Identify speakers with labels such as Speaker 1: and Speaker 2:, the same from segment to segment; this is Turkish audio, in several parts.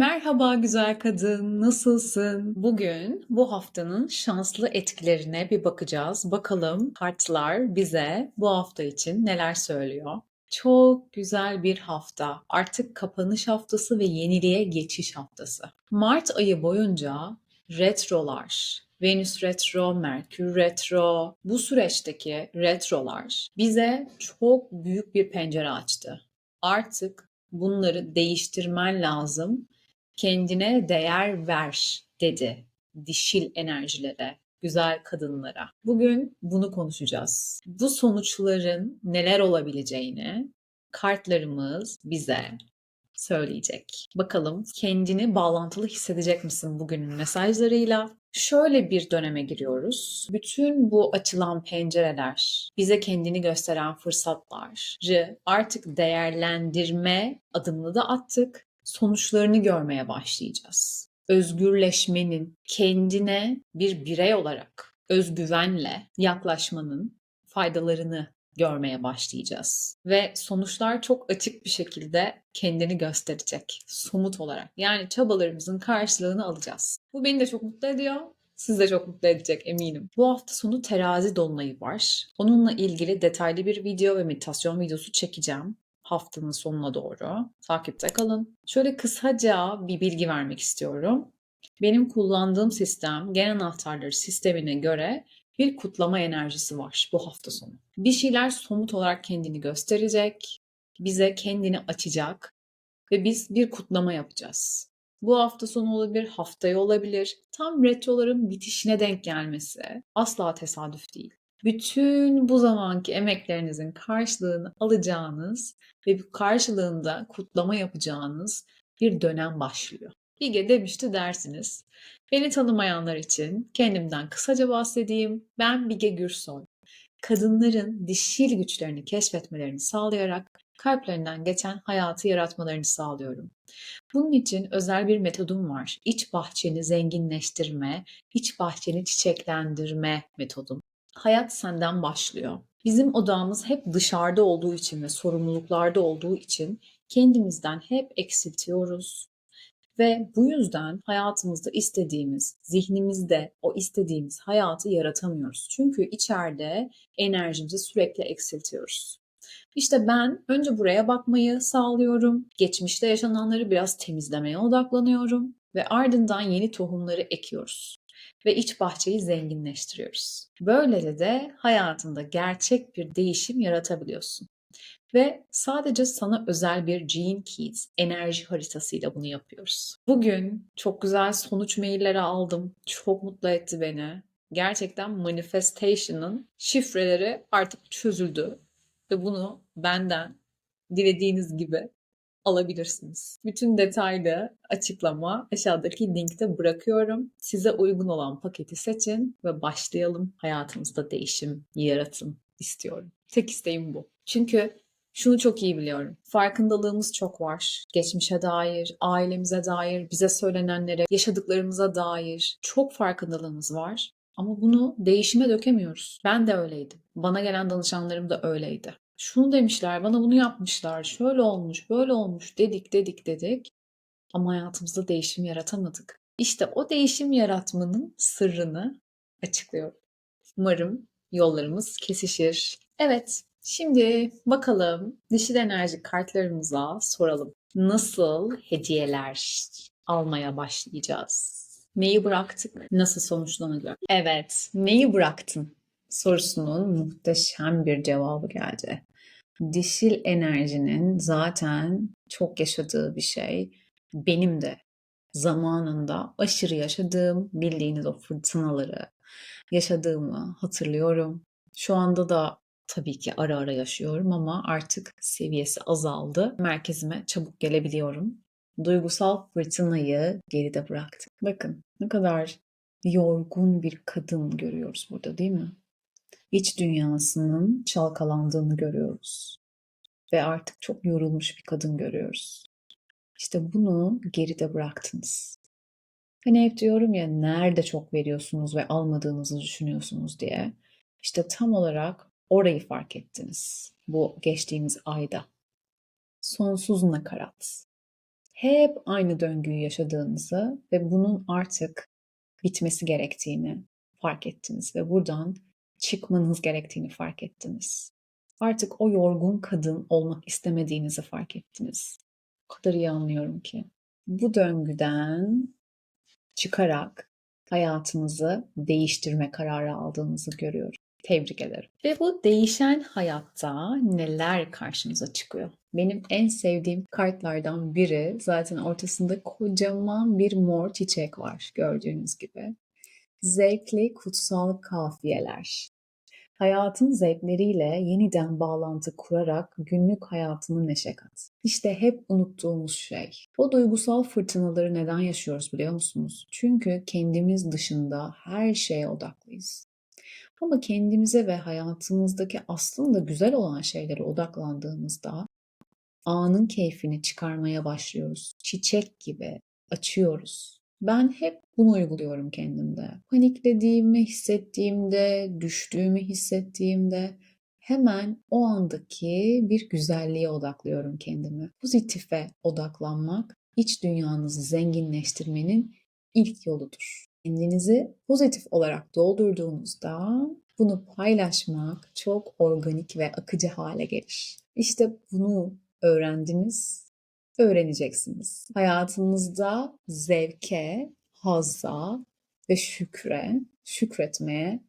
Speaker 1: Merhaba güzel kadın, nasılsın? Bugün bu haftanın şanslı etkilerine bir bakacağız. Bakalım kartlar bize bu hafta için neler söylüyor? Çok güzel bir hafta. Artık kapanış haftası ve yeniliğe geçiş haftası. Mart ayı boyunca retrolar, Venüs retro, Merkür retro, bu süreçteki retrolar bize çok büyük bir pencere açtı. Artık bunları değiştirmen lazım kendine değer ver dedi dişil enerjilere, güzel kadınlara. Bugün bunu konuşacağız. Bu sonuçların neler olabileceğini kartlarımız bize söyleyecek. Bakalım kendini bağlantılı hissedecek misin bugünün mesajlarıyla? Şöyle bir döneme giriyoruz. Bütün bu açılan pencereler, bize kendini gösteren fırsatları artık değerlendirme adımını da attık sonuçlarını görmeye başlayacağız. Özgürleşmenin, kendine bir birey olarak özgüvenle yaklaşmanın faydalarını görmeye başlayacağız. Ve sonuçlar çok açık bir şekilde kendini gösterecek somut olarak. Yani çabalarımızın karşılığını alacağız. Bu beni de çok mutlu ediyor. Siz de çok mutlu edecek eminim. Bu hafta sonu terazi dolunayı var. Onunla ilgili detaylı bir video ve meditasyon videosu çekeceğim haftanın sonuna doğru. Takipte kalın. Şöyle kısaca bir bilgi vermek istiyorum. Benim kullandığım sistem gen anahtarları sistemine göre bir kutlama enerjisi var bu hafta sonu. Bir şeyler somut olarak kendini gösterecek, bize kendini açacak ve biz bir kutlama yapacağız. Bu hafta sonu olabilir, haftaya olabilir. Tam retroların bitişine denk gelmesi asla tesadüf değil bütün bu zamanki emeklerinizin karşılığını alacağınız ve bu karşılığında kutlama yapacağınız bir dönem başlıyor. Bilge demişti dersiniz. Beni tanımayanlar için kendimden kısaca bahsedeyim. Ben Bige Gürsoy. Kadınların dişil güçlerini keşfetmelerini sağlayarak kalplerinden geçen hayatı yaratmalarını sağlıyorum. Bunun için özel bir metodum var. İç bahçeni zenginleştirme, iç bahçeni çiçeklendirme metodum hayat senden başlıyor. Bizim odamız hep dışarıda olduğu için ve sorumluluklarda olduğu için kendimizden hep eksiltiyoruz. Ve bu yüzden hayatımızda istediğimiz, zihnimizde o istediğimiz hayatı yaratamıyoruz. Çünkü içeride enerjimizi sürekli eksiltiyoruz. İşte ben önce buraya bakmayı sağlıyorum. Geçmişte yaşananları biraz temizlemeye odaklanıyorum ve ardından yeni tohumları ekiyoruz ve iç bahçeyi zenginleştiriyoruz. Böylece de hayatında gerçek bir değişim yaratabiliyorsun. Ve sadece sana özel bir Gene Keys enerji haritasıyla bunu yapıyoruz. Bugün çok güzel sonuç mailleri aldım. Çok mutlu etti beni. Gerçekten manifestation'ın şifreleri artık çözüldü. Ve bunu benden dilediğiniz gibi alabilirsiniz. Bütün detaylı açıklama aşağıdaki linkte bırakıyorum. Size uygun olan paketi seçin ve başlayalım. Hayatınızda değişim yaratın istiyorum. Tek isteğim bu. Çünkü şunu çok iyi biliyorum. Farkındalığımız çok var. Geçmişe dair, ailemize dair, bize söylenenlere, yaşadıklarımıza dair çok farkındalığımız var. Ama bunu değişime dökemiyoruz. Ben de öyleydim. Bana gelen danışanlarım da öyleydi şunu demişler, bana bunu yapmışlar, şöyle olmuş, böyle olmuş dedik, dedik, dedik. Ama hayatımızda değişim yaratamadık. İşte o değişim yaratmanın sırrını açıklıyorum. Umarım yollarımız kesişir. Evet, şimdi bakalım dişil enerji kartlarımıza soralım. Nasıl hediyeler almaya başlayacağız? Neyi bıraktık? Nasıl sonuçlanacak? Evet, neyi bıraktın? sorusunun muhteşem bir cevabı geldi dişil enerjinin zaten çok yaşadığı bir şey. Benim de zamanında aşırı yaşadığım, bildiğiniz o fırtınaları yaşadığımı hatırlıyorum. Şu anda da tabii ki ara ara yaşıyorum ama artık seviyesi azaldı. Merkezime çabuk gelebiliyorum. Duygusal fırtınayı geride bıraktık. Bakın ne kadar yorgun bir kadın görüyoruz burada değil mi? İç dünyasının çalkalandığını görüyoruz. Ve artık çok yorulmuş bir kadın görüyoruz. İşte bunu geride bıraktınız. Hani hep diyorum ya nerede çok veriyorsunuz ve almadığınızı düşünüyorsunuz diye. İşte tam olarak orayı fark ettiniz bu geçtiğimiz ayda. Sonsuz nakarat. hep aynı döngüyü yaşadığınızı ve bunun artık bitmesi gerektiğini fark ettiniz ve buradan çıkmanız gerektiğini fark ettiniz. Artık o yorgun kadın olmak istemediğinizi fark ettiniz. O kadar iyi anlıyorum ki. Bu döngüden çıkarak hayatınızı değiştirme kararı aldığınızı görüyorum. Tebrik ederim. Ve bu değişen hayatta neler karşınıza çıkıyor? Benim en sevdiğim kartlardan biri zaten ortasında kocaman bir mor çiçek var gördüğünüz gibi. Zevkli kutsal kafiyeler. Hayatın zevkleriyle yeniden bağlantı kurarak günlük hayatını neşe kat. İşte hep unuttuğumuz şey. O duygusal fırtınaları neden yaşıyoruz biliyor musunuz? Çünkü kendimiz dışında her şeye odaklıyız. Ama kendimize ve hayatımızdaki aslında güzel olan şeylere odaklandığımızda anın keyfini çıkarmaya başlıyoruz. Çiçek gibi açıyoruz. Ben hep bunu uyguluyorum kendimde. Paniklediğimi hissettiğimde, düştüğümü hissettiğimde hemen o andaki bir güzelliğe odaklıyorum kendimi. Pozitife odaklanmak iç dünyanızı zenginleştirmenin ilk yoludur. Kendinizi pozitif olarak doldurduğunuzda bunu paylaşmak çok organik ve akıcı hale gelir. İşte bunu öğrendiniz, öğreneceksiniz. Hayatınızda zevke, hazza ve şükre, şükretmeye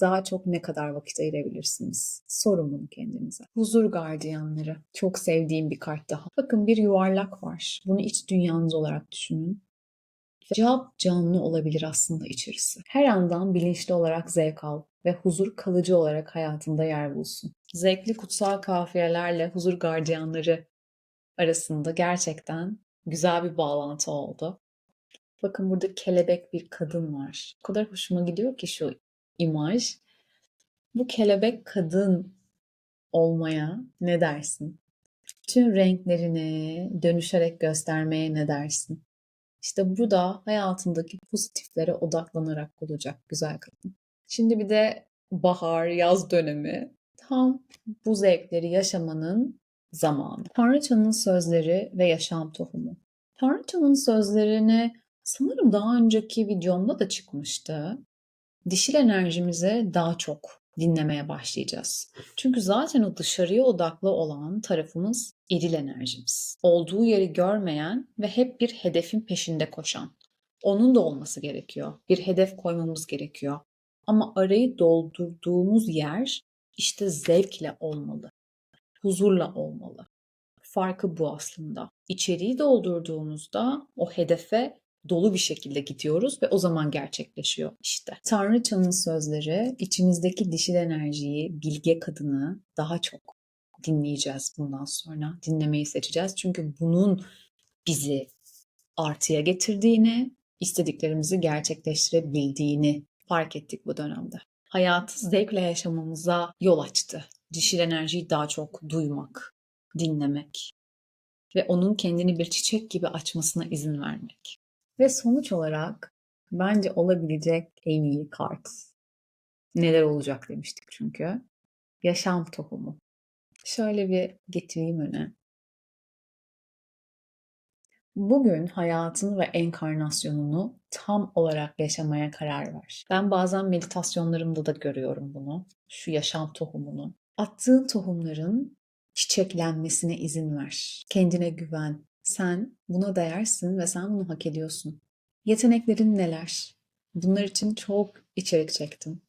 Speaker 1: daha çok ne kadar vakit ayırabilirsiniz? Sorun bunu kendinize. Huzur gardiyanları. Çok sevdiğim bir kart daha. Bakın bir yuvarlak var. Bunu iç dünyanız olarak düşünün. Cevap canlı olabilir aslında içerisi. Her andan bilinçli olarak zevk al ve huzur kalıcı olarak hayatında yer bulsun. Zevkli kutsal kafiyelerle huzur gardiyanları arasında gerçekten güzel bir bağlantı oldu. Bakın burada kelebek bir kadın var. O kadar hoşuma gidiyor ki şu imaj. Bu kelebek kadın olmaya ne dersin? Tüm renklerini dönüşerek göstermeye ne dersin? İşte bu da hayatındaki pozitiflere odaklanarak olacak güzel kadın. Şimdi bir de bahar, yaz dönemi. Tam bu zevkleri yaşamanın zamanı. Tanrıçanın sözleri ve yaşam tohumu. Tanrıçanın sözlerini sanırım daha önceki videomda da çıkmıştı. Dişil enerjimize daha çok dinlemeye başlayacağız. Çünkü zaten o dışarıya odaklı olan tarafımız eril enerjimiz. Olduğu yeri görmeyen ve hep bir hedefin peşinde koşan. Onun da olması gerekiyor. Bir hedef koymamız gerekiyor. Ama arayı doldurduğumuz yer işte zevkle olmalı. Huzurla olmalı. Farkı bu aslında. İçeriği doldurduğumuzda o hedefe dolu bir şekilde gidiyoruz ve o zaman gerçekleşiyor işte. Tanrıçanın sözleri içimizdeki dişil enerjiyi, bilge kadını daha çok dinleyeceğiz bundan sonra. Dinlemeyi seçeceğiz. Çünkü bunun bizi artıya getirdiğini, istediklerimizi gerçekleştirebildiğini fark ettik bu dönemde. Hayatı zevkle yaşamamıza yol açtı. Dişil enerjiyi daha çok duymak, dinlemek ve onun kendini bir çiçek gibi açmasına izin vermek. Ve sonuç olarak bence olabilecek en iyi kart. Neler olacak demiştik çünkü. Yaşam tohumu. Şöyle bir getireyim öne. Bugün hayatını ve enkarnasyonunu tam olarak yaşamaya karar ver. Ben bazen meditasyonlarımda da görüyorum bunu. Şu yaşam tohumunu. Attığın tohumların çiçeklenmesine izin ver. Kendine güven. Sen buna değersin ve sen bunu hak ediyorsun. Yeteneklerin neler? Bunlar için çok içerik çektim.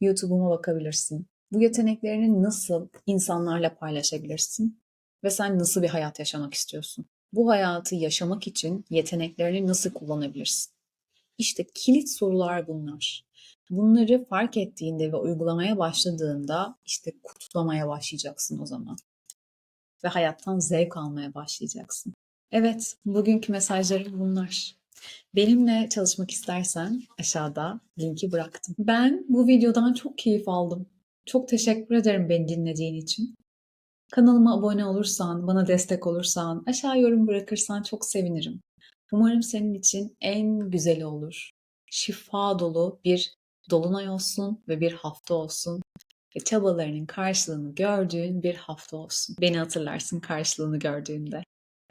Speaker 1: YouTube'uma bakabilirsin. Bu yeteneklerini nasıl insanlarla paylaşabilirsin? Ve sen nasıl bir hayat yaşamak istiyorsun? Bu hayatı yaşamak için yeteneklerini nasıl kullanabilirsin? İşte kilit sorular bunlar. Bunları fark ettiğinde ve uygulamaya başladığında işte kutlamaya başlayacaksın o zaman. Ve hayattan zevk almaya başlayacaksın. Evet, bugünkü mesajlarım bunlar. Benimle çalışmak istersen aşağıda linki bıraktım. Ben bu videodan çok keyif aldım. Çok teşekkür ederim beni dinlediğin için. Kanalıma abone olursan, bana destek olursan, aşağı yorum bırakırsan çok sevinirim. Umarım senin için en güzeli olur. Şifa dolu bir dolunay olsun ve bir hafta olsun ve çabalarının karşılığını gördüğün bir hafta olsun. Beni hatırlarsın karşılığını gördüğünde.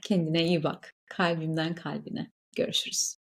Speaker 1: Kendine iyi bak. Kalbimden kalbine. Görüşürüz.